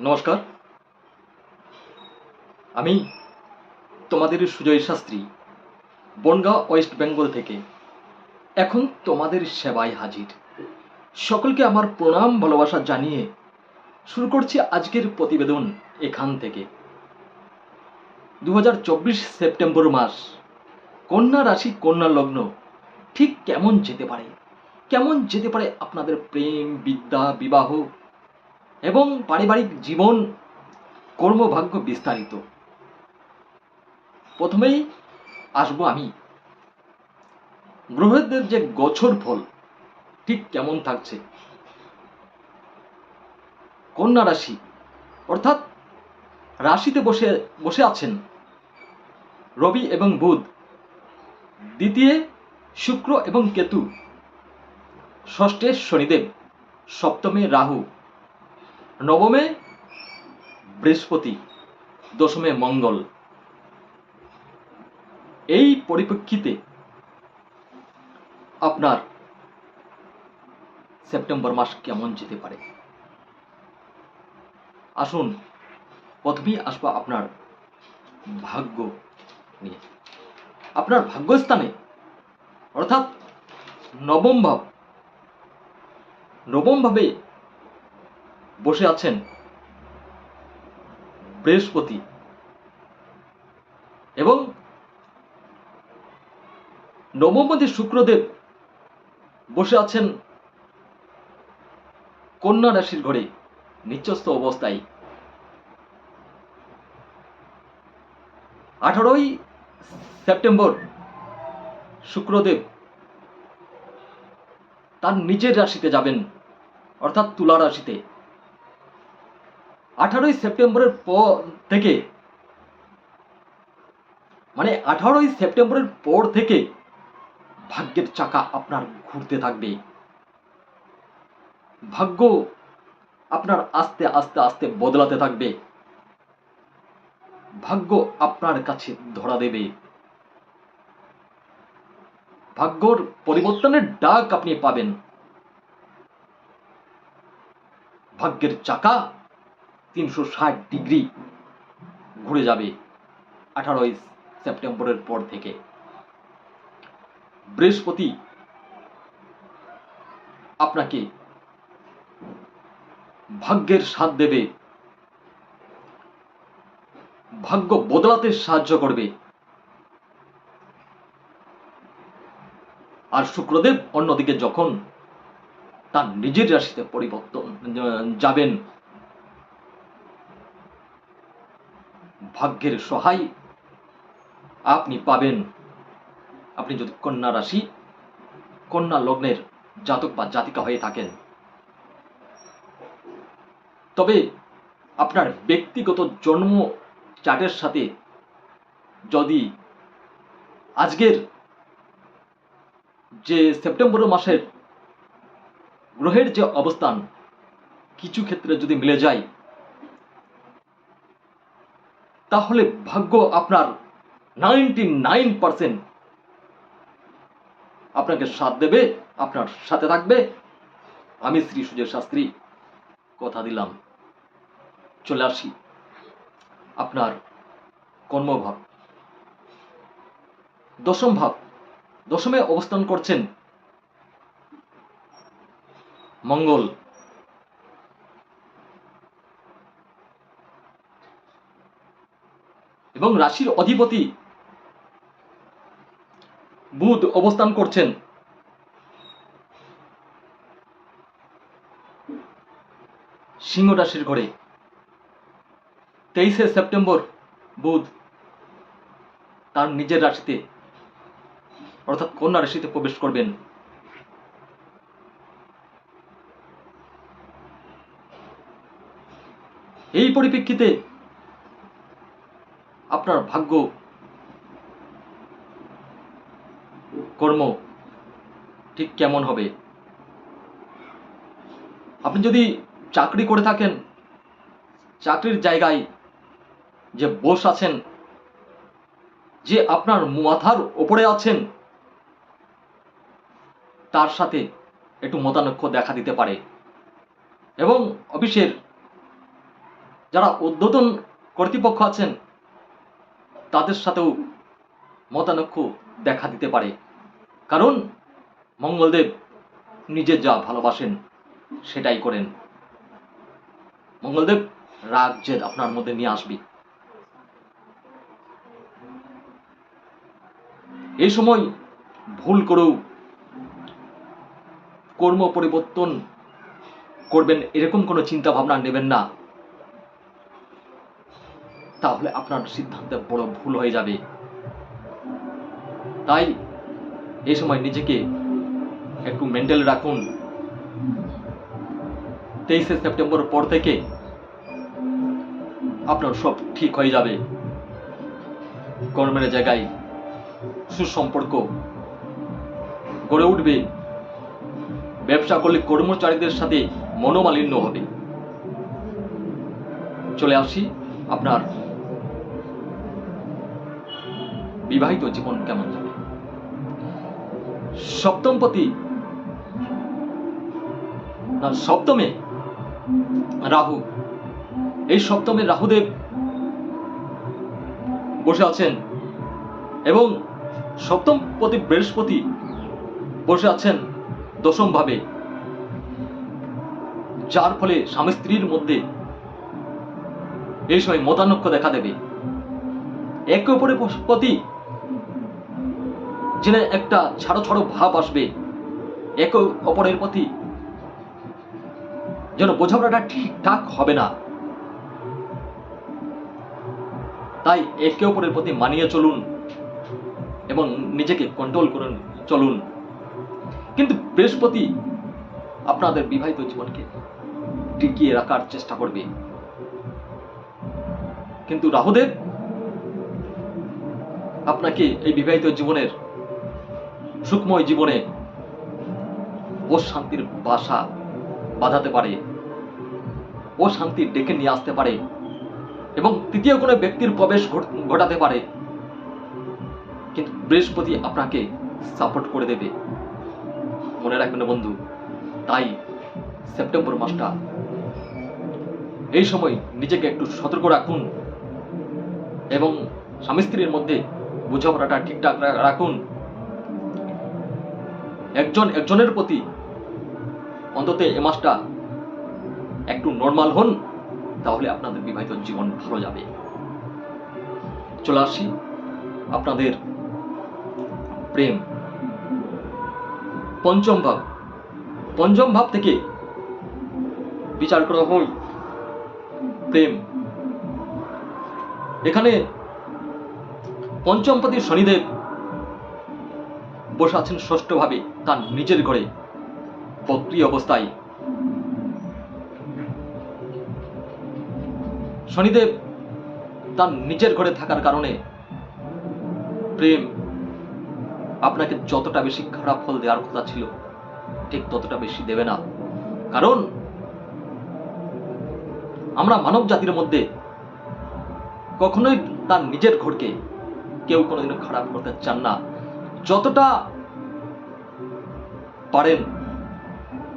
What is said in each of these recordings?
নমস্কার। আমি তোমাদের সুজয় শাস্ত্রী, বনগাঁ ওয়েস্ট বেঙ্গল থেকে। এখন তোমাদের সেবায় হাজির। সকলকে আমার প্রণাম ভালোবাসা জানিয়ে শুরু করছি আজকের প্রতিবেদন এখান থেকে। দু হাজার চব্বিশ সেপ্টেম্বর মাস। কন্যা রাশি, কন্যা লগ্ন, ঠিক কেমন যেতে পারে? কেমন যেতে পারে আপনাদের প্রেম, বিদ্যা, বিবাহ এবং পারিবারিক জীবন, কর্মভাগ্য বিস্তারিত? প্রথমেই আসব আমি। গ্রহদের যে গছর ফল, ঠিক কেমন থাকছে? কন্যা রাশি, অর্থাৎ রাশিতে বসে বসে আছেন রবি এবং বুধ। দ্বিতীয় শুক্র এবং কেতু। ষষ্ঠে শনিদেব। সপ্তমে রাহু। নবমে বৃহস্পতি। দশমে মঙ্গল। এই পরিপ্রেক্ষিতে আপনার সেপ্টেম্বর মাস কেমন যেতে পারে? আসুন প্রথমেই আসব আপনার ভাগ্য নিয়ে। আপনার ভাগ্যস্থানে, অর্থাৎ নবম ভাব, নবম ভাবে বসে আছেন বৃহস্পতি এবং নবমপতি শুক্রদেব বসে আছেন কন্যা রাশির ঘরে নিচস্থ অবস্থায়। আঠারোই সেপ্টেম্বর, শুক্রদেব তার নিজের রাশিতে যাবেন, অর্থাৎ তুলা রাশিতে। আঠারোই সেপ্টেম্বরের পর থেকে মানে আঠারোই সেপ্টেম্বরের পর থেকে ভাগ্যের চাকা আপনার ঘুরতে থাকবে। ভাগ্য আপনার আস্তে আস্তে আস্তে বদলাতে থাকবে। ভাগ্য আপনার কাছে ধরা দেবে। ভাগ্যর পরিবর্তনের ডাক আপনি পাবেন। ভাগ্যের চাকা তিনশো ষাট ডিগ্রি ঘুরে যাবে আঠারোই সেপ্টেম্বরের পর থেকে। বৃহস্পতি আপনাকে ভাগ্যের সাথ দেবে। ভাগ্য বদলাতে সাহায্য করবে। আর শুক্রদেব অন্যদিকে যখন তার নিজের রাশিতে পরিবর্তন যাবেন, ভাগ্যের সহায় আপনি পাবেন। আপনি যদি কন্যা রাশি, কন্যা লগ্নের জাতক বা জাতিকা হয়ে থাকেন। তবে আপনার ব্যক্তিগত জন্ম চার্টের সাথে যদি আজকের যে সেপ্টেম্বর মাসের গ্রহের যে অবস্থান কিছু ক্ষেত্রে যদি মিলে যায়, তাহলে ভাগ্য আপনার নাইনটি নাইন পার্সেন্ট আপনাকে সাথ দেবে, আপনার সাথে থাকবে। আমি শ্রী সুজয় শাস্ত্রী, কথা দিলাম। চলে আসি। আপনার কর্মভাব। দশম ভাব, দশমে অবস্থান করছেন মঙ্গল। এবং রাশির অধিপতি বুধ অবস্থান করছেন। সিংহ রাশির ঘরে। তেইশে সেপ্টেম্বর বুধ তার নিজের রাশিতে, অর্থাৎ কন্যা রাশিতে প্রবেশ করবেন। এই পরিপ্রেক্ষিতে আপনার ভাগ্য কর্ম ঠিক কেমন হবে? আপনি যদি চাকরি করে থাকেন, চাকরির জায়গায় যে বোস আছেন, যে আপনার মাথার ওপরে আছেন, তার সাথে একটু মতানৈক্য দেখা দিতে পারে। এবং অফিসের যারা ঊর্ধ্বতন কর্তৃপক্ষ আছেন, তাদের সাথেও মতানৈক্য দেখা দিতে পারে। কারণ মঙ্গলদেব নিজে যা ভালোবাসেন, সেটাই করেন। মঙ্গলদেব রাগ জেদ আপনার মধ্যে নিয়ে আসবে। এই সময় ভুল করেও কর্ম পরিবর্তন করবেন, এরকম কোনো চিন্তা ভাবনা নেবেন না। তাহলে আপনার সিদ্ধান্তে বড় ভুল হয়ে যাবে। তাই এই সময় নিজেকে একটু মেন্টাল রাখুন। তেইশে সেপ্টেম্বর পর থেকে আপনার সব ঠিক হয়ে যাবে। কর্মের জায়গায় সুসম্পর্ক গড়ে উঠবে। ব্যবসা করলে কর্মচারীদের সাথে মনোমালিন্য হবে। চলে আসি আপনার বিবাহিত জীবন কেমন যাবে? সপ্তমপতি সপ্তমে রাহু। এই সপ্তমে রাহুদেব বসে আছেন এবং সপ্তম পতি বৃহস্পতি বসে আছেন দশম ভাবে। যার ফলে স্বামী স্ত্রীর মধ্যে এই সময় মতানৈক্য দেখা দেবে। একে অপরের প্রতি যেন একটা ছাড়ো ছাড়ো ভাব আসবে। একে অপরের প্রতি যেন বোঝাপড়াটা ঠিকঠাক হবে না। তাই একে অপরের প্রতি মানিয়ে চলুন। এবং নিজেকে কন্ট্রোল করুন, চলুন। কিন্তু বৃহস্পতি আপনাদের বিবাহিত জীবনকে টিকিয়ে রাখার চেষ্টা করবে। কিন্তু রাহুদেব আপনাকে এই বিবাহিত জীবনের সুখময় জীবনে ও শান্তির বাসা বাঁধাতে পারে ও শান্তি ডেকে নিয়ে আসতে পারে এবং তৃতীয় কোনো ব্যক্তির প্রবেশ ঘট- ঘটাতে পারে। কিন্তু বৃহস্পতি আপনাকে সাপোর্ট করে দেবে। মনে রাখবেন বন্ধু, তাই সেপ্টেম্বর মাসটা এই সময় নিজেকে একটু সতর্ক রাখুন এবং স্বামী স্ত্রীর মধ্যে বোঝাপড়াটা ঠিকঠাক রাখুন। একজন একজনের প্রতি অন্তত এ মাসটা একটু নর্মাল হন, তাহলে আপনাদের বিবাহিত জীবন ভালো যাবে। চলে আসি আপনাদের প্রেম। পঞ্চম ভাব। পঞ্চম ভাব থেকে বিচার করা হয় প্রেম। এখানে পঞ্চমপতি শনিদেব বসে আছেন ষষ্ঠভাবে তার নিজের ঘরে, বক্রি অবস্থায়। শনিদেব তার নিজের ঘরে থাকার কারণে প্রেম আপনাকে যতটা বেশি খারাপ ফল দেওয়ার কথা ছিল, ঠিক ততটা বেশি দেবে না। কারণ, আমরা মানব জাতির মধ্যে কখনোই তার নিজের ঘরকে কেউ কোনোদিনও খারাপ করতে চান না। যতটা পারেন,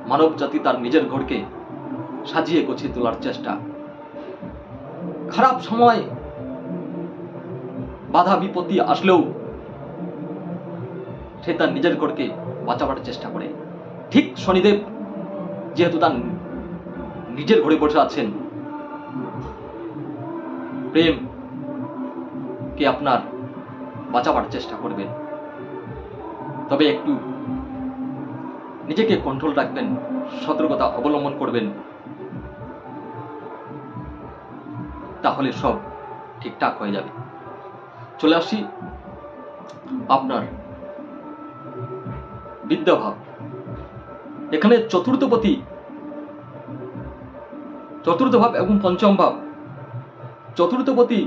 মানব জাতি তার নিজের ঘরকে সাজিয়ে গুছিয়ে তোলার চেষ্টা। খারাপ সময় বাধা বিপত্তি আসলেও সে তার নিজের ঘরকে বাঁচাবার চেষ্টা করে। ঠিক শনিদেব যেহেতু তার নিজের ঘরে বসে আছেন, প্রেম কে আপনার বাঁচাবার চেষ্টা করবেন তবে একটু নিজেকে কন্ট্রোল রাখবেন, সতর্কতা অবলম্বন করবেন, তাহলে সব ঠিকঠাক হয়ে যাবে। চলে আসি আপনার বিদ্যাভাব। এখানে চতুর্থপতি চতুর্থ ভাব এবং পঞ্চম ভাব চতুর্থপতি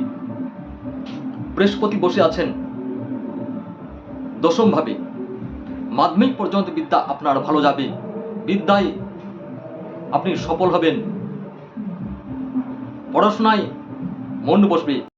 বৃহস্পতি বসে আছেন দশম ভাবে মাধ্যমিক পর্যন্ত বিদ্যা আপনার ভালো যাবে। বিদ্যায় আপনি সফল হবেন। পড়াশোনায় মন বসবে।